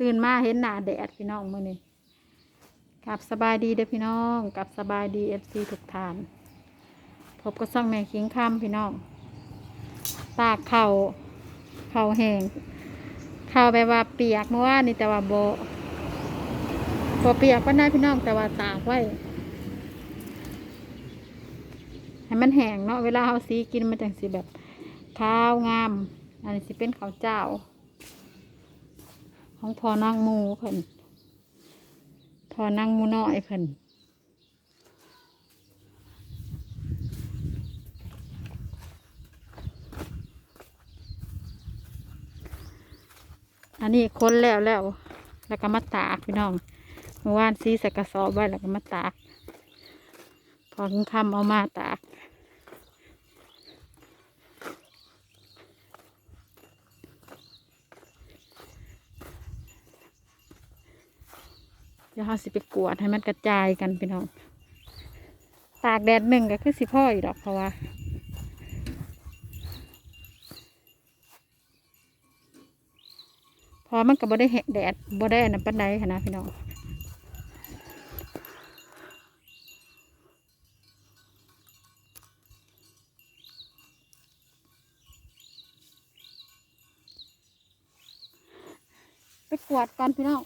ตื่นมาเห็นหน้าแดดพี่น้องมื้อนี้กลับสบายดีเด้อพี่น้องกลับสบายดีเอฟซีทุกทานพบก็ซ่องแม่คิงค่ำพี่น้อง ตากเข่าเข่าแห้งเข่าแบบว่าเปียกเมื่อวานนี่แต่ว่าโบโบเปียกก็ได้พี่น้องแต่ว่าตากไว้ให้มันแห้งเนาะเวลาเขาซีกินมันจังสีแบบข้าวงาม อันนี้สิเป็นข้าวเจ้า ของพอนางมูเพิ่นพอนางมูน้อยเพิ่นอันนี้ค้นแล้วแล้ว แล้วก็มาตากพี่น้องเมื่อวานซีใส่กระสอบไว้แล้วก็มาตาก พอถึงคำเอามาตาก เดี๋ยวเราสิไปกวาดให้มันกระจายกันพี่น้องตากแดดหนึ่งก็คือสิพ่ออยู่ดอกเพราะว่าพอมันก็บ่ได้แหะแดดบ่ได้อันนั้นปันใดหั้นนะพี่น้องไปกวาดก่อนพี่น้อง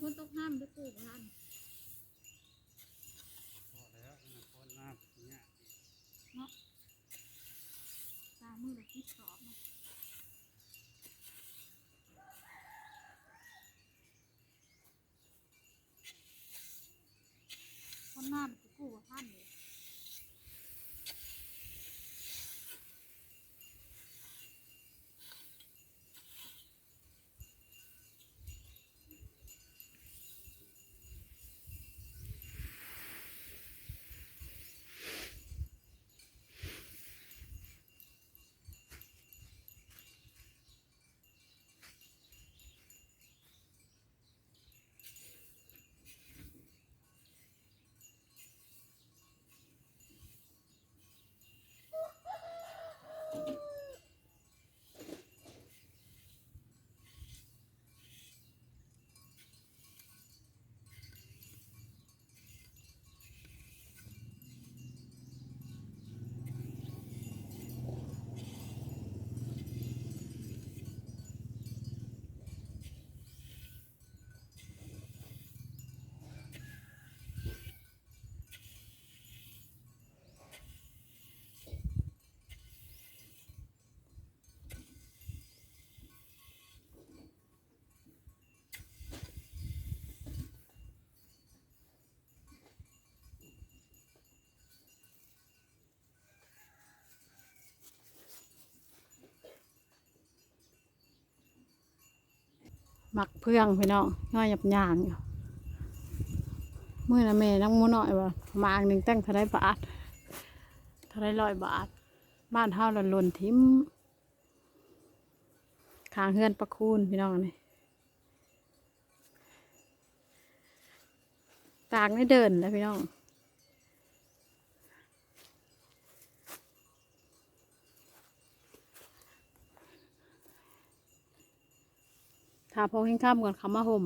คนต้องพ้นตกห้ามด้วยกูบ้านพอแล้วนะคนน้ำเนี่ยตามือเลยที่สอบนะคนน้า หมักเพื่องพี่น้องย่อยหยับยางอยู่มื่อนะแม่น้ำมูน้อยว่าหมากหนึ่งตั้งเท่าไรบาทเท่าไรร้อยบาท บ้านเฮาละหล่นทิมขางเฮือนประคูนพี่น้องนี่ตากไม่เดินแล้วพี่น้อง ถ้าพอหิ้งข้ามก่อนเขามาห่ม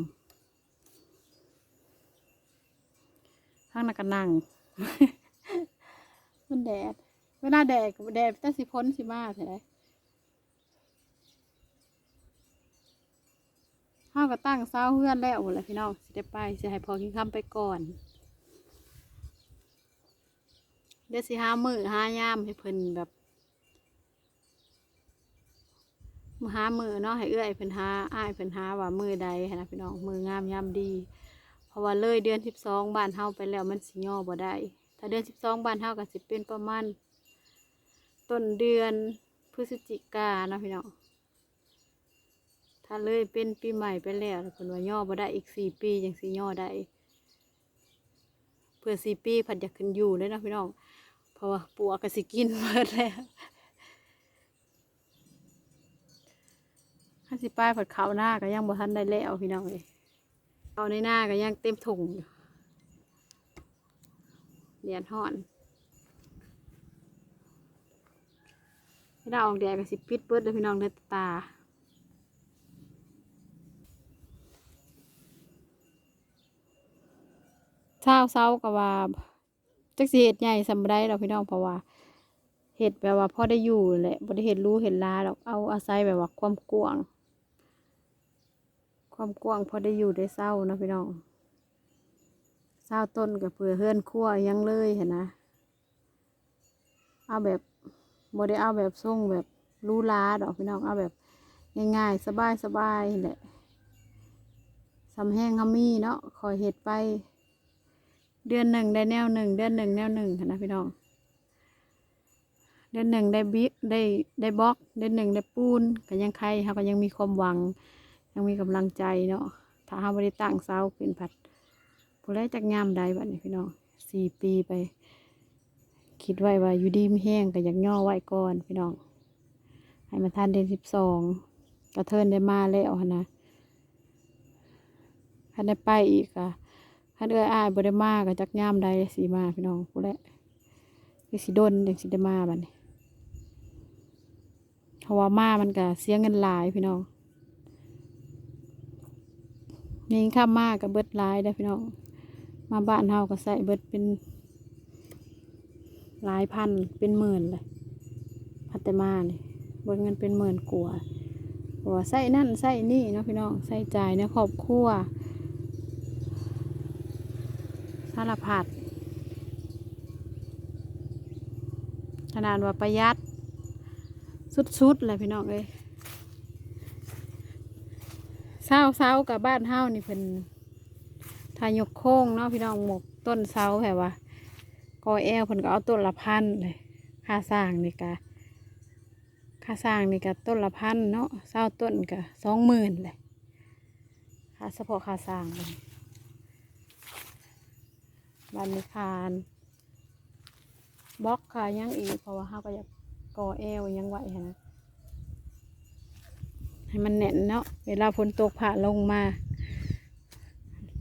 ข้างนักกันนั่งมันแดด เวลาแดดแดดแต่สิพ้นสิมาแท้ห้าก็ตั้งเศร้าเพื่อนแล้วแหละพี่น้องสิได้ไปสิให้พอกินข้ามไปก่อน เดี๋ยวสิห้ามือห้ายามให้เพิ่นแบบ มือหามือเนาะให้เอื้อยเพิ่นหาอ้ายเพิ่นหาว่ามือใดนะพี่น้องมืองามยามดี เพราะว่าเลยเดือนสิบสองบ้านเฮาไปแล้วมันสิย่อบ่ได้ถ้าเดือนสิบสองบ้านเฮาก็สิเป็นประมาณต้นเดือนพฤศจิกาเนาะพี่น้องถ้าเลยเป็นปีใหม่ไปแล้วเพิ่นว่าย่อบ่ได้อีกสี่ปียังสิย่อได้เพื่อสี่ปีผัดอยากขึ้นอยู่เลยเนาะพี่น้อง เพราะว่าปลวกก็สิกินหมดแล้ว ห้าสิป้ายผัดขาวหน้าก็ยังบ่ทันได้แล้วพี่น้องเลยเอาในหน้าก็ยังเต็มถุงอยู่เดียนห่อนไม่ได้ออกแดดก็สิปิดเบิดเลยพี่น้องเด้อตาเช้าเช้าก็ว่าจักสิเห็ดใหญ่สำได้เราพี่น้องเพราะว่าเห็ดแบบว่าพ่อได้อยู่แหละบ่ได้เห็ดรู้เห็ดลาหรอกเอาอาศัยแบบว่าความกว้าง ความกว้างพอได้อยู่ได้เศร้านะพี่น้องเศร้าต้นกับเผื่อเฮือนคั่วยังเลยเห็นนะ เอาแบบบ่ได้เอาแบบทรงแบบรูหราดอกพี่น้องเอาแบบง่ายๆ สบายๆแหละสำแห้งขมีเนาะคอยเห็ดไป เดือนหนึ่งได้แนวหนึ่งเดือนหนึ่งแนวหนึ่งนนะพี่น้องเดือนหนึ่งได้บิ๊กได้ได้บล็อก เดือนหนึ่งได้ปูนก็ยังใครเขาก็ยังมีความหวัง ยังมีกำลังใจเนาะถ้าเราไม่ได้ตั้งเสาเป็นผัดผู้ใดจักงามใดบัดนี้พี่น้องสี่ปีไป คิดไว้ว่าอยู่ดีมแห้งก็อยากย่อไว้ก่อนพี่น้อง ให้มาทันเดือนสิบสองกระเทินได้มาแล้วนะถ้าได้ไปอีกอะถ้าเดือยอายบ่ได้มาก็จักงามใดสีมาพี่น้องผู้ใดคือสิดนอย่างสิได้มาบัดนี้เพราะว่ามามันก็เสียเงินหลายพี่น้อง ยิงข้ามมากกับเบิดลายได้พี่น้อง มาบ้านเฮาก็ใส่เบิดเป็นหลายพันเป็นหมื่นเลยพัตมานี่เบิดเงินเป็นหมื่นกว่าเพราะว่าใส่นั่นใส่นี่เนาะพี่น้องใส่จ่ายในครอบครัวสารพัดขนาดว่าประหยัดสุดๆเลยพี่น้องเอ้ย เศร้าเศร้ากับบ้านเฮานี่เพิ่นทายกโค้งเนาะพี่น้องหมกต้นเสาแบบว่ากอแอลเพิ่นก็เอาต้นละพันเลยค่าสร้างนี่กะค่าสร้างนี่กะต้นละพันเนาะเศร้าต้นกะสองหมื่นเลยค่าเฉพาะค่าสร้างเลยบ้านนิคานบล็อกค่ะยังอีกเพราะว่าเฮาก็อยากกอแอลยังไหวนะ ให้มันแน่นเนาะเวลาฝนตกผ่าลงมา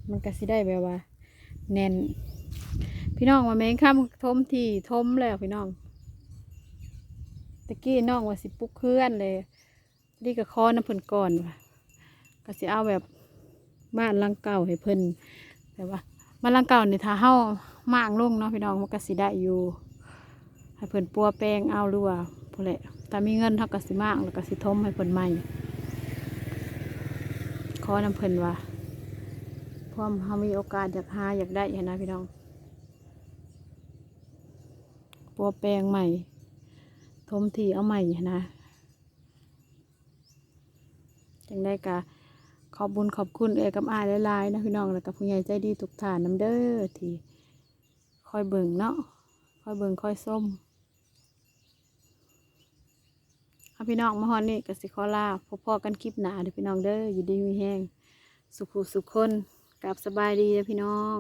มันก็สิได้แบบว่า แน่น พี่น้องว่าแมงข้ามทมที่ทมแล้วพี่น้องตะกี้น้องว่าสิปลุกเคลื่อนเลยดีกับคอน้ำเพิ่นก่อนว่ะก็สิเอาแบบบ้านลังเก่าให้เพิ่นแต่ว่าบ้านลังเก่าเนี่ยถ้าเฮามางลงเนาะพี่น้องมันก็สิได้อยู่ให้เพิ่นปัวแป้งเอาหรือว่าพอแหละถ้ามีเงินเท่ากับสิมากแล้วก็สิทมให้เพิ่นใหม่ ขอนำเพลินว่าพร้อมเฮามีโอกาสอยากหาอยากได้หั้นนะพี่น้องปัวแปลงใหม่ ทมทีเอาใหม่หั้นนะจังได้กะขอบบุญขอบคุณเอกับอายหลายๆนะพี่น้องแล้วกับผู้ใหญ่ใจดีทุกท่านน้ำเด้อที่คอยเบิ่งเนาะคอยเบิ่งคอยส้ม เอาพี่น้องมาฮอนนี่กสิขอลาพบพอกันคลิปหนาเด้อพี่น้องเด้ออยู่ดีมีแห้งสุขุสุขคนกับสบายดีเด้อพี่น้อง